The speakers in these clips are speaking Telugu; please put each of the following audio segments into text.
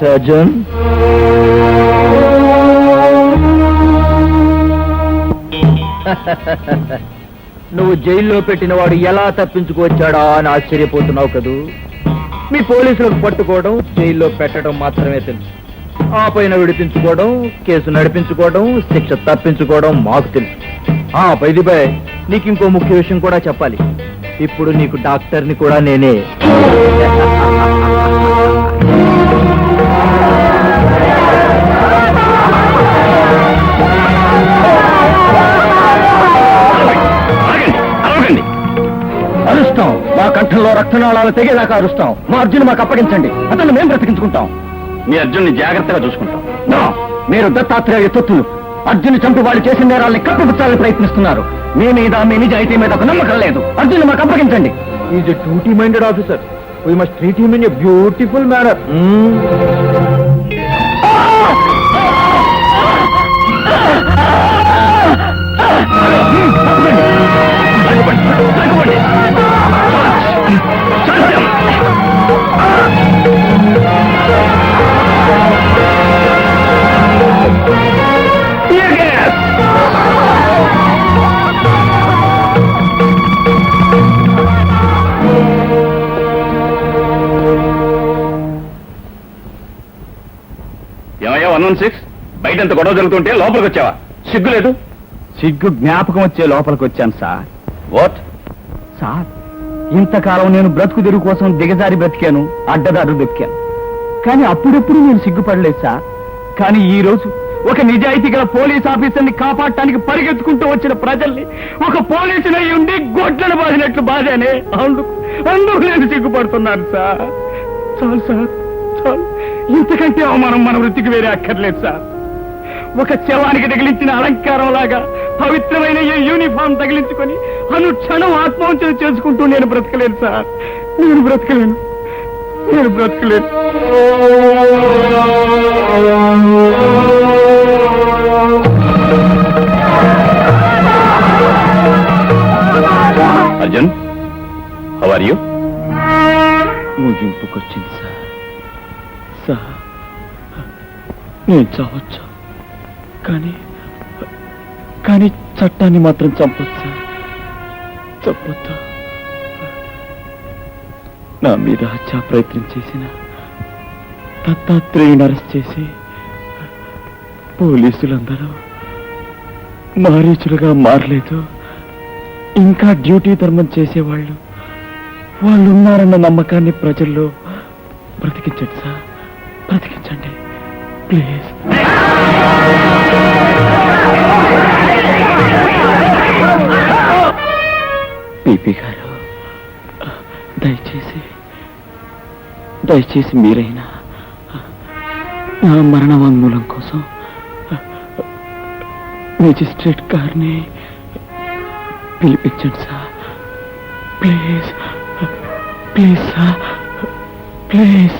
మిస్టర్ నువ్వు జైల్లో పెట్టిన వాడు ఎలా తప్పించుకొచ్చాడా అని ఆశ్చర్యపోతున్నావు కదూ? మీ పోలీసులకు పట్టుకోవడం జైల్లో పెట్టడం మాత్రమే తెలుసు. ఆ పైన విడిపించుకోవడం కేసు నడిపించుకోవడం శిక్ష తప్పించుకోవడం మాకు తెలుసు. ఆ పైదిపై నీకు ఇంకో ముఖ్య విషయం కూడా చెప్పాలి. ఇప్పుడు నీకు డాక్టర్ని కూడా నేనే. అరుస్తాం. మా కంఠంలో రక్తనాళాలు తెగేదాకా అరుస్తాం. మా అర్జున్ మాకు అప్పగించండి. అతను మేము బ్రతికించుకుంటాం. మీ అర్జున్ని జాగ్రత్తగా చూసుకుంటాం. నో! మీరు దత్తాత్రేయ తొత్తులు అర్జున్ చంపి వాళ్ళు చేసిన నేరాల్ని కప్పిపుచ్చాలని ప్రయత్నిస్తున్నారు. మీ మీద మీ నిజాయితీ మీద ఒక నమ్మకం లేదు. అర్జున్ మాకు అప్పగించండి. Is a duty minded officer we must treat him in a beautiful manner బయట ఎంత గొడవ జరుగుతుంటే లోపలికి వచ్చావా సిగ్గు లేదు? సిగ్గు జ్ఞాపకం వచ్చే లోపలికి వచ్చాను సార్. వాట్ సార్ ఇంతకాలం నేను బ్రతుకు తెరుగు కోసం దిగజారి బ్రతికాను అడ్డదారు దొక్కాను కానీ అప్పుడెప్పుడు నేను సిగ్గుపడలేదు సార్. కానీ ఈ రోజు ఒక నిజాయితీ గల పోలీస్ ఆఫీసర్ని కాపాడటానికి పరిగెత్తుకుంటూ వచ్చిన ప్రజల్ని ఒక పోలీసునై ఉండి గొడ్లను బాధినట్లు బాధానే అందుకు అందుకు నేను సిగ్గుపడుతున్నాను సార్. చాలు సార్ చాలు. ఇంతకంటే అవమానం మన వృత్తికి వేరే అక్కర్లేదు సార్. ఒక శవానికి తగిలించిన అలంకారం లాగా పవిత్రమైన ఈ యూనిఫామ్ తగిలించుకొని అనుక్షణం ఆత్మవంచన చేసుకుంటూ నేను బ్రతకలేను సార్. నేను బ్రతకలేను. నేను బ్రతకలేను. అర్జున్ హౌ ఆర్ యూ ముగింపుకొచ్చింది సార్. సార్ నేను చావచ్చు? కానీ కానీ చట్టాన్ని మాత్రం చంపొచ్చు? చంపొద్దు. నా మీద హత్యా ప్రయత్నం చేసిన దత్తాత్రేయుని అరెస్ట్ చేసి పోలీసులందరూ మారీచులుగా మారలేదు. ఇంకా డ్యూటీ ధర్మం చేసేవాళ్ళు వాళ్ళు ఉన్నారన్న నమ్మకాన్ని ప్రజల్లో బ్రతికించండి సార్. బ్రతికించండి. ప్లీజ్. బీపీ గారు దయచేసి దయచేసి మీరైనా నా మరణ వాంగ్మూలం కోసం మెజిస్ట్రేట్ గారిని పిలిపించండి sir. Please please sir. Please.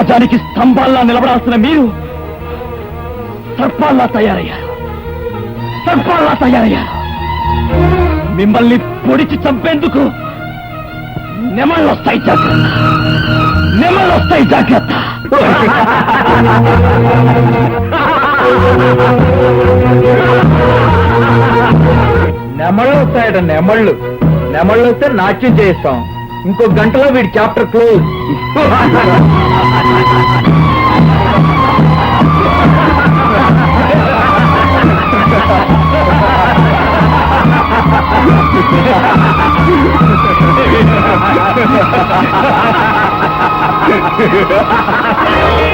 సమాజానికి స్తంభాల్లా నిలబడాల్సిన మీరు సర్పాల్లా తయారయ్యారు. సర్పాల్లా తయారయ్యారు. మిమ్మల్ని పొడిచి చంపేందుకు నెమళ్ళు వస్తాయి జాగ్రత్త. నెమళ్ళు వస్తాయి జాగ్రత్త. నెమళ్ళు వస్తాయట నెమళ్ళు. నెమళ్ళు వస్తే నాట్యం చేయిస్తాం. ఇంకో గంటలో వీడి chapter close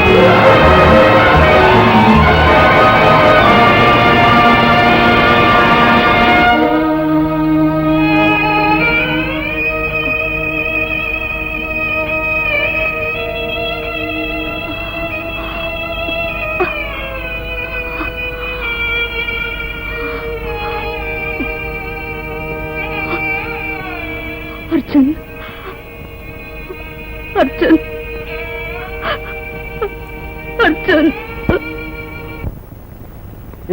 Yeah. Arjun. Arjun.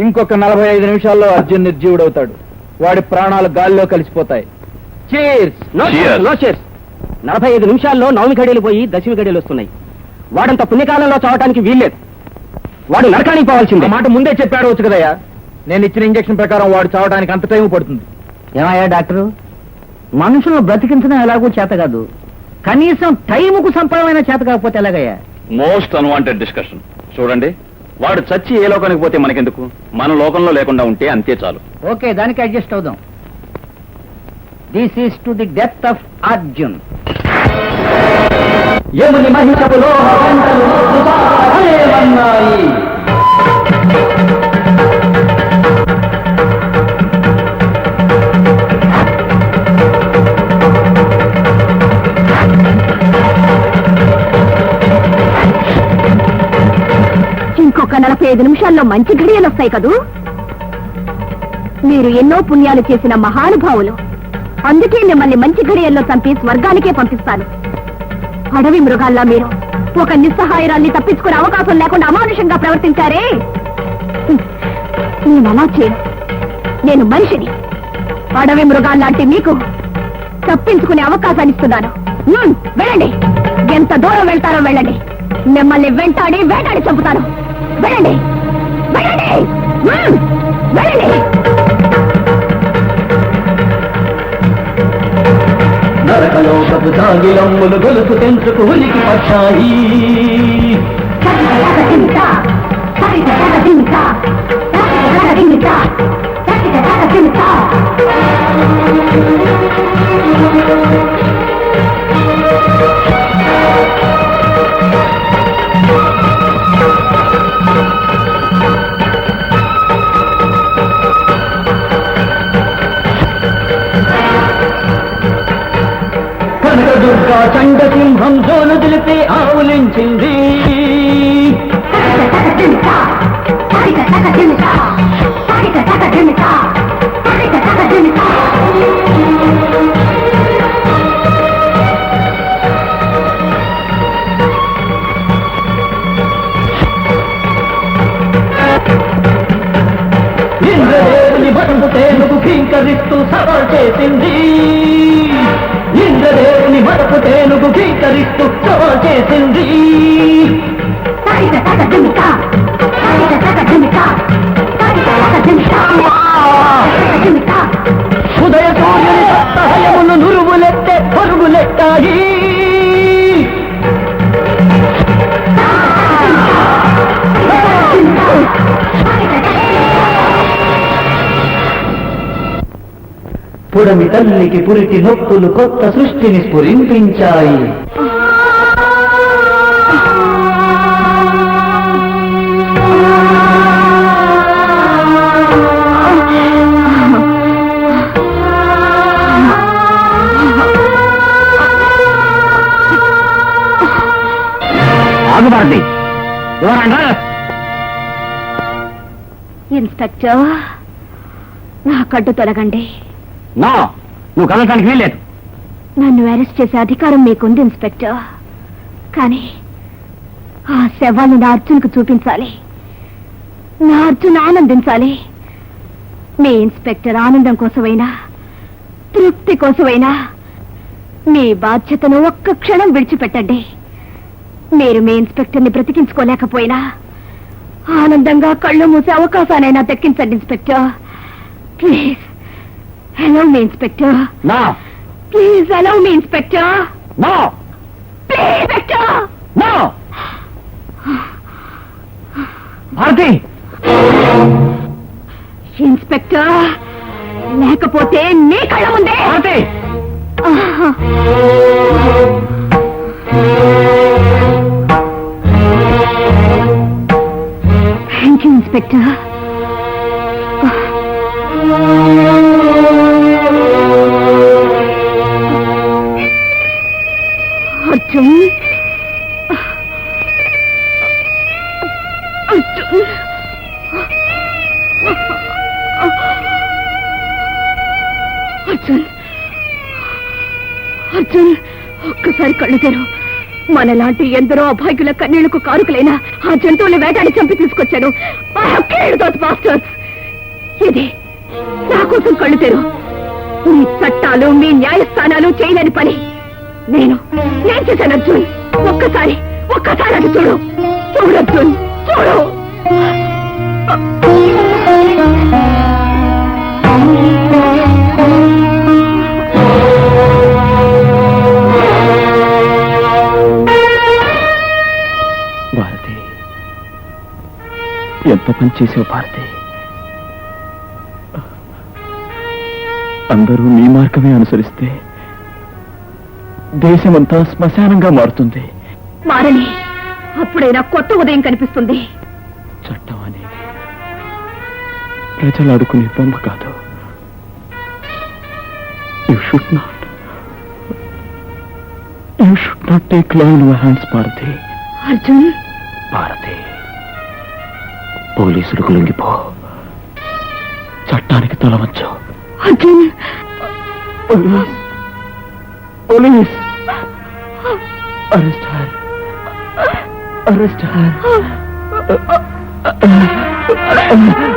ఇంకొక నలభై ఐదు నిమిషాల్లో అర్జున్ నిర్జీవుడవుతాడు. వాడి ప్రాణాలు గాల్లో కలిసిపోతాయి. నలభై ఐదు నిమిషాల్లో నవమి గడియలు పోయి దశమి గడియలు వస్తున్నాయి. వాడంత పుణ్యకాలంలో చావటానికి వీల్లేదు. వాడు నరకానికి ఆ పోవాల్సిందే మాట ముందే చెప్పాడు వచ్చు కదయ్యా. నేను ఇచ్చిన ఇంజెక్షన్ ప్రకారం వాడు చావడానికి అంత టైం పడుతుంది. ఏమయ్యా డాక్టరు? మనుషులను బ్రతికించడం ఎలాగో చేత కాదు. కనీసం టైముకు సంపాదమైన చేత కాకపోతే ఎలాగయ్యా? మోస్ట్ అన్వాంటెడ్ డిస్కషన్ చూడండి వాడు చచ్చి ఏ లోకానికి పోతే మనకెందుకు? మన లోకంలో లేకుండా ఉంటే అంతే చాలు. ఓకే దానికి అడ్జస్ట్ అవుదాం. This is to the death of Arjun యముని ఐదు నిమిషాల్లో మంచి ఘడియలు వస్తాయి కదూ? మీరు ఎన్నో పుణ్యాలు చేసిన మహానుభావులు. అందుకే మిమ్మల్ని మంచి ఘడియల్లో చంపి స్వర్గానికే పంపిస్తాను. అడవి మృగాల్లా మీరు. ఒక నిస్సహాయరాన్ని తప్పించుకునే అవకాశం లేకుండా అమానుషంగా ప్రవర్తించారే? నేను అలా చేయను. నేను మనిషిని. అడవి మృగాల్లాంటి మీకు తప్పించుకునే అవకాశాన్ని ఇస్తున్నాను. వెళ్ళండి. ఎంత దూరం వెళ్తారో వెళ్ళండి. మిమ్మల్ని వెంటాడి వేటాడి చంపుతాను. వెళ్ళండి వెళ్ళండి వెళ్ళండి నరకలోకపు దాగిలమ్ములు గొలుసు తెంచుకు ఉలికి పట్టాయి తింటా తింటా తింటా తేనుకు కీకరిస్తూ సవాల్ చేసింది. ఇంద్రదేవుని బతుకు తేనుకు కీకరిస్తూ సవాల్ చేసింది తల్లికి పురిటి నొప్పులు కొత్త సృష్టిని స్ఫురింపించాయి. ఆగుబారది ఇన్స్పెక్టర్ నా కడ్డు తొలగండి. నా? నువ్వు కదలటానికి వీల్లేదు నన్ను అరెస్ట్ చేసే అధికారం మీకుంది ఇన్స్పెక్టర్. కానీ ఆ శవాల్ని నా అర్జున్కు చూపించాలి. నా అర్జున్ ఆనందించాలి. మీ ఇన్స్పెక్టర్ ఆనందం కోసమైనా తృప్తి కోసమైనా మీ బాధ్యతను ఒక్క క్షణం విడిచిపెట్టండి. మీరు మీ ఇన్స్పెక్టర్ని బ్రతికించుకోలేకపోయినా ఆనందంగా కళ్ళు మూసే అవకాశానైనా దక్కించండి inspector. Please. Hello me inspector నా ప్లీజ్ అలౌ మీ ఇన్స్పెక్టర్ నా ప్లీజ్ ఇన్స్పెక్టర్ నా భారతి ఇన్స్పెక్టర్ లేకపోతే అర్జున్ అర్జున్. అర్జున్ అర్జున్ ఒక్కసారి కళ్ళు తెరు. మనలాంటి ఎందరో అభాగ్యుల కన్నీళ్ళకు కారుకులైన ఆ జంతువుని వేటాడి చంపి తీసుకొచ్చాను. ఆ have killed ఇది నా కోసం కళ్ళు తెరు. మీ చట్టాలు మీ న్యాయస్థానాలు చేయలేని పని. నేను నేను చేశాను అర్జున్. ఒక్కసారి ఒక్కసారి అది చూడు. చూడు అర్జున్ చూడు. భారతి ఎంత పని చేసావు భారతి? అందరూ నీ మార్గమే అనుసరిస్తే దేశమంతా శ్మశానంగా మారుతుంది. మారని అప్పుడైనా కొత్త ఉదయం కనిపిస్తుంది. చట్టం అనేది ప్రజలు ఆడుకునే బొమ్మ కాదు. You should not you should not take law in hands Bharathi Arjun. Bharathi పోలీసులకు లొంగిపో చట్టానికి తలవచ్చు Arjun. Police police. Arrest her arrest her Arjun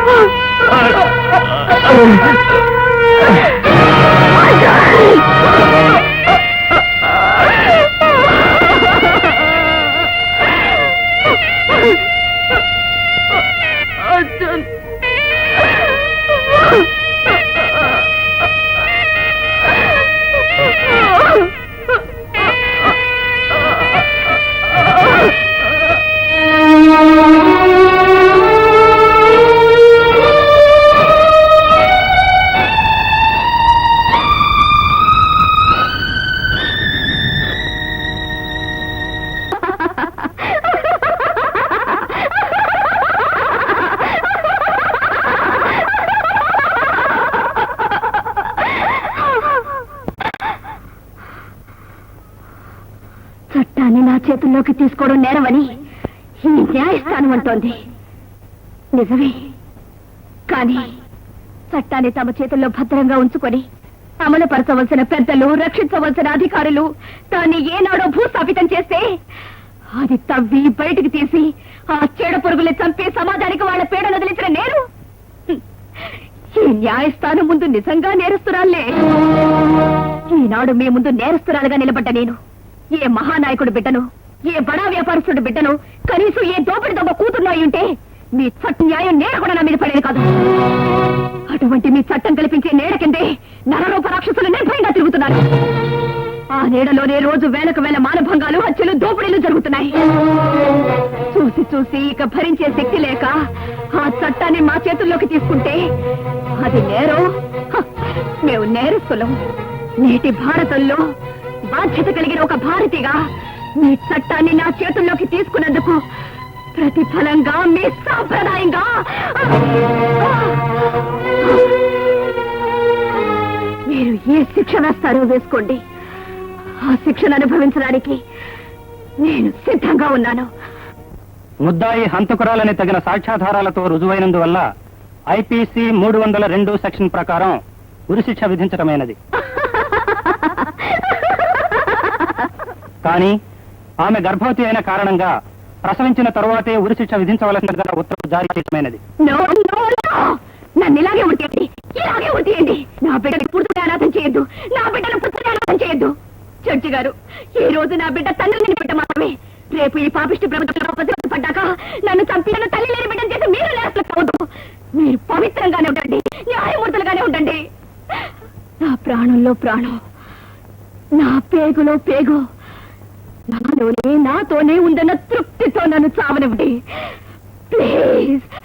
చేతుల్లోకి తీసుకోవడం నేరమని ఈ న్యాయస్థానం అంటోంది. నిజమే. కానీ చట్టాన్ని తమ చేతుల్లో భద్రంగా ఉంచుకొని అమలుపరచవలసిన పెద్దలు రక్షించవలసిన అధికారులు దాన్ని ఏనాడో భూస్థాపితం చేస్తే అది తవ్వి బయటికి తీసి ఆ చెడ పురుగుల్ని చంపి సమాజానికి వాళ్ళ పేడ వదిలించిన నేను ఈ న్యాయస్థానం ముందు నిజంగా నేరస్తురాలే ఈనాడు మీ ముందు నేరస్తురాలుగా నిలబడ్డ నేను ఏ మహానాయకుడు బిడ్డను ఏ బడా వ్యాపారస్తుడు బిడ్డను కనీసం ఏ దోపిడి దొంగ కూతుర్లో అయ్యుంటే ఉంటే మీ చట్ట న్యాయం నేర కూడా నా మీద పడేది కాదు. అటువంటి మీ చట్టం కల్పించే నేడ కిందే నరరూప రాక్షసులు నిర్భయంగా తిరుగుతున్నారు. ఆ నీడలోనే రోజు వేలకు వేల మానభంగాలు హత్యలు దోపిడీలు జరుగుతున్నాయి. చూసి చూసి ఇక భరించే శక్తి లేక ఆ చట్టాన్ని మా చేతుల్లోకి తీసుకుంటే అది నేరం. మేము నేరస్తులం. నేటి భారతంలో బాధ్యత కలిగిన ఒక భారతిగా మీ చట్టాన్ని నా చేతుల్లోకి తీసుకున్నందుకు ప్రతిఫలంగా మీ సాంప్రదాయంగా. మీరు ఏ శిక్ష వేస్తారో వేసుకోండి. ఆ శిక్షను అనుభవించడానికి నేను సిద్ధంగా ఉన్నాను. ముద్దాయి హంతకురాలని తగిన సాక్ష్యాధారాలతో రుజువైనందువల్ల ఐపీసీ మూడు వందల రెండు సెక్షన్ ప్రకారం ఉరిశిక్ష విధించడమైనది కానీ ఆమె గర్భవతి అయిన కారణంగా ప్రసవించిన తరువాతే ఉరిశిక్ష విధించవలసిన ఉత్తర్వు జారీ చేయడమైనది నన్ను ఇలాగే ఉంటేయండి ఇలాగే ఉంటేయండి నా బిడ్డను పుడుతున్న అనాథం చేయొద్దు. నా బిడ్డను పుడుతున్న అనాథం చేయొద్దు. జడ్జి గారు ఈ రోజు నా బిడ్డ తండ్రి లేని బిడ్డ మాత్రమే రేపు ఈ పాపిష్టి ప్రభుత్వంలో ప్రతిరోజు పడ్డాక నన్ను చంపి నన్ను తల్లి లేని బిడ్డను చేసి మీరు లేకపోవద్దు మీరు పవిత్రంగానే ఉండండి. న్యాయమూర్తులుగానే ఉండండి. నా ప్రాణంలో ప్రాణం. నా పేగులో పేగు. నాలోనే నాతోనే ఉందన్న తృప్తితో నన్ను చావనివ్వండి. ప్లీజ్.